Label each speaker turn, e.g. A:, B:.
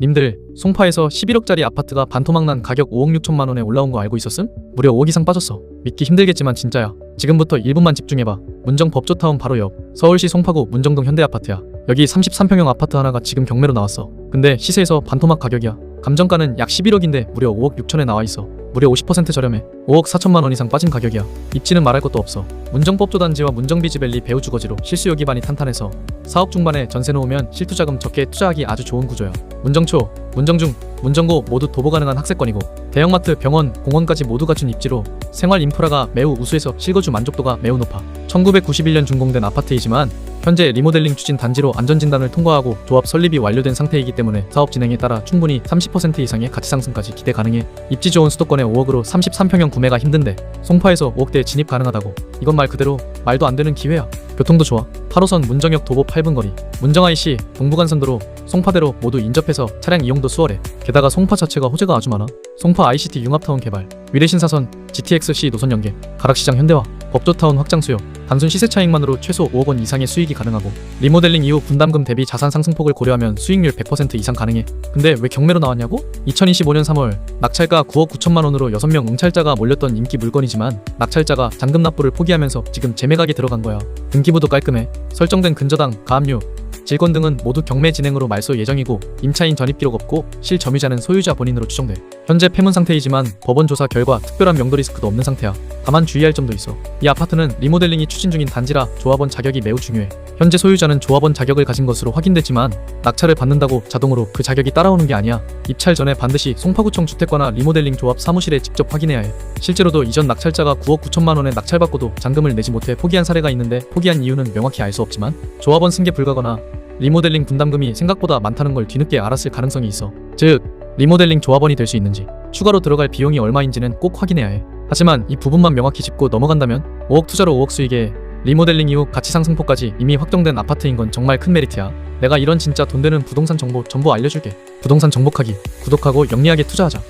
A: 님들 송파에서 11억짜리 아파트가 반토막난 가격 5억 6천만 원에 올라온 거 알고 있었음? 무려 5억 이상 빠졌어. 믿기 힘들겠지만 진짜야. 지금부터 1분만 집중해봐. 문정 법조타운 바로 옆 서울시 송파구 문정동 현대아파트야. 여기 33평형 아파트 하나가 지금 경매로 나왔어. 근데 시세에서 반토막 가격이야. 감정가는 약 11억인데 무려 5억 6천에 나와 있어. 무려 50% 저렴해. 5억 4천만 원 이상 빠진 가격이야. 입지는 말할 것도 없어. 문정법조 단지와 문정비지밸리 배우 주거지로 실수요 기반이 탄탄해서 사업 중반에 전세 놓으면 실투자금 적게 투자하기 아주 좋은 구조야. 문정초, 문정중, 문정고 모두 도보 가능한 학세권이고 대형마트, 병원, 공원까지 모두 갖춘 입지로 생활 인프라가 매우 우수해서 실거주 만족도가 매우 높아. 1991년 준공된 아파트이지만 현재 리모델링 추진 단지로 안전진단을 통과하고 조합 설립이 완료된 상태이기 때문에 사업 진행에 따라 충분히 30% 이상의 가치 상승까지 기대 가능해. 입지 좋은 수도권에 5억으로 33평형 구매가 힘든데 송파에서 5억대 진입 가능하다고. 이건 말 그대로 말도 안 되는 기회야. 교통도 좋아. 8호선 문정역 도보 8분 거리. 문정 IC, 동부간선도로, 송파대로 모두 인접해서 차량 이용도 수월해. 게다가 송파 자체가 호재가 아주 많아. 송파 ICT 융합타운 개발, 위례신사선, GTX-C 노선 연계, 가락시장 현대화, 법조타운 확장 수요, 단순 시세 차익만으로 최소 5억 원 이상의 수익이 가능하고 리모델링 이후 분담금 대비 자산 상승폭을 고려하면 수익률 100% 이상 가능해. 근데 왜 경매로 나왔냐고? 2025년 3월 낙찰가 9억 9천만 원으로 6명 응찰자가 몰렸던 인기 물건이지만 낙찰자가 잔금 납부를 포기하면서 지금 재매각에 들어간 거야. 등기부도 깔끔해. 설정된 근저당, 가압류, 질권 등은 모두 경매 진행으로 말소 예정이고 임차인 전입 기록 없고 실점유자는 소유자 본인으로 추정돼. 현재 폐문 상태이지만 법원 조사 결과 특별한 명도 리스크도 없는 상태야. 다만 주의할 점도 있어. 이 아파트는 리모델링이 추진 중인 단지라 조합원 자격이 매우 중요해. 현재 소유자는 조합원 자격을 가진 것으로 확인됐지만 낙찰을 받는다고 자동으로 그 자격이 따라오는 게 아니야. 입찰 전에 반드시 송파구청 주택과나 리모델링 조합 사무실에 직접 확인해야 해. 실제로도 이전 낙찰자가 9억 9천만 원에 낙찰받고도 잔금을 내지 못해 포기한 사례가 있는데 포기한 이유는 명확히 알 수 없지만 조합원 승계 불가거나 리모델링 분담금이 생각보다 많다는 걸 뒤늦게 알았을 가능성이 있어. 즉, 리모델링 조합원이 될 수 있는지, 추가로 들어갈 비용이 얼마인지는 꼭 확인해야 해. 하지만 이 부분만 명확히 짚고 넘어간다면 5억 투자로 5억 수익에 리모델링 이후 가치 상승폭까지 이미 확정된 아파트인 건 정말 큰 메리트야. 내가 이런 진짜 돈 되는 부동산 정보 전부 알려줄게. 부동산 정복하기, 구독하고 영리하게 투자하자.